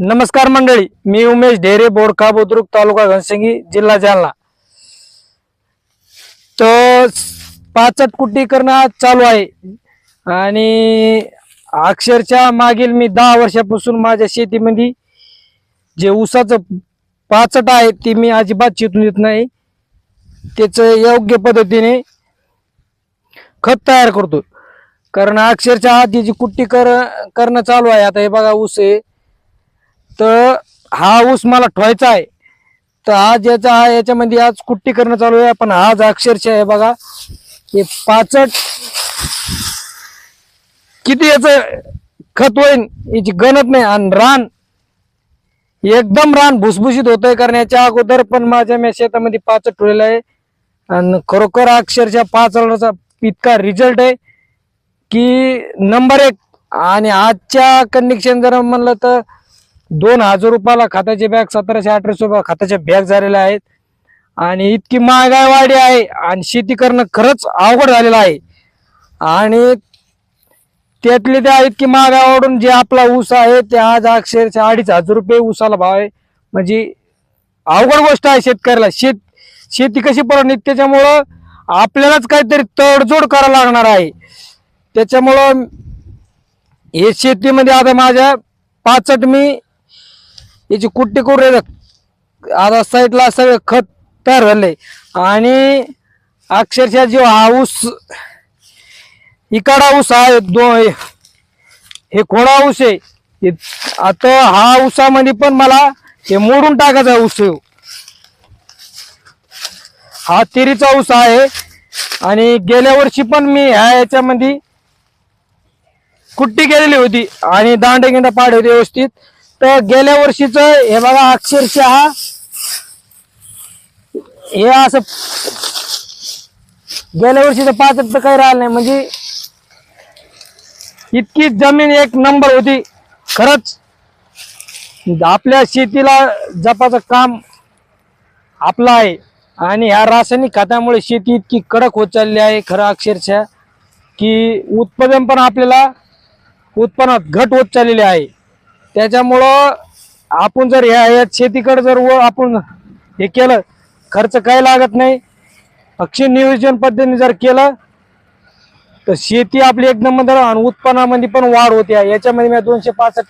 नमस्कार मंडळी मी उमेश ढेरे बोडखा बुद्रुक तालुका घनसंगी जिल्हा जालना. तर पाचट कुट्टी करणं आज चालू आहे. आणि अक्षरशः मागील मी दहा वर्षापासून माझ्या शेतीमध्ये जे ऊसाचं पाचट आहे ते मी अजिबात चितून येत नाही. त्याचं योग्य पद्धतीने खत तयार करतो. कारण अक्षरशः आधी जी कुट्टी कर करणं चालू आहे आता हे बघा ऊस आहे. तर हा ऊस मला ठेवायचा आहे. तर आज याचा हा याच्यामध्ये आज कुट्टी करणं चालू आहे. पण आज अक्षरशः आहे बघा हे पाचट किती याच खत होईल याची गणत नाही. आणि रान एकदम रान भुसभुशीत होतंय करण्याच्या अगोदर पण माझ्या मी शेतामध्ये पाचट ठेवलेलं आहे. आणि खरोखर अक्षरशः पाच वर्षाचा इतका रिझल्ट आहे की नंबर एक. आणि आजच्या कंडिशन जर म्हणलं तर दोन हजार रुपयाला खताचे बॅग सतराशे अठराशे रुपये खताच्या बॅग झालेल्या आहेत. आणि इतकी महागाई वाढी आहे आणि शेती करणं खरंच अवघड झालेलं आहे. आणि त्यातले त्या इतकी महागाई वाढून जे आपला ऊस आहे ते आज अक्षरशः अडीच हजार रुपये ऊसाला भाव आहे. म्हणजे अवघड गोष्ट आहे शेतकऱ्याला. शेत शेती कशी परवडणार त्याच्यामुळं आपल्यालाच काहीतरी तडजोड करावं लागणार आहे. त्याच्यामुळं हे शेतीमध्ये आता माझ्या पाचट मी याची कुट्टी करून आता साईडला सगळं खत तयार झालंय आणि अक्षरशः जो हा ऊस इकडा ऊस आहे दो हे खोडा ऊस आहे. आता हा ऊसामध्ये पण मला हे मोडून टाकायचा ऊस आहे. हा तिरीचा ऊस आहे. आणि गेल्या वर्षी पण मी ह्या याच्यामध्ये कुट्टी केलेली होती. आणि दांडे गिंडा पाड होते व्यवस्थित. तर गेल्या वर्षीच हे बघा अक्षरशः हे असं गेल्या वर्षीचं पाच तर काही राहिलं नाही. म्हणजे इतकी जमीन एक नंबर होती. खरंच आपल्या शेतीला जपाचं काम आपलं आहे. आणि ह्या रासायनिक खतामुळे शेती इतकी कडक होत चालली आहे. खरं अक्षरशः की उत्पादन पण आपल्याला उत्पन्नात घट होत चाललेली आहे. त्याच्यामुळं आपण जर ह्या या शेतीकडे जर व आपण हे केलं खर्च काही लागत नाही. पक्ष नियोजन पद्धतीने जर केलं तर शेती आपली एक नंबर म्हणजे आणि उत्पन्नामध्ये पण वाढ होते. आहे याच्यामध्ये मी दोनशे पासष्ट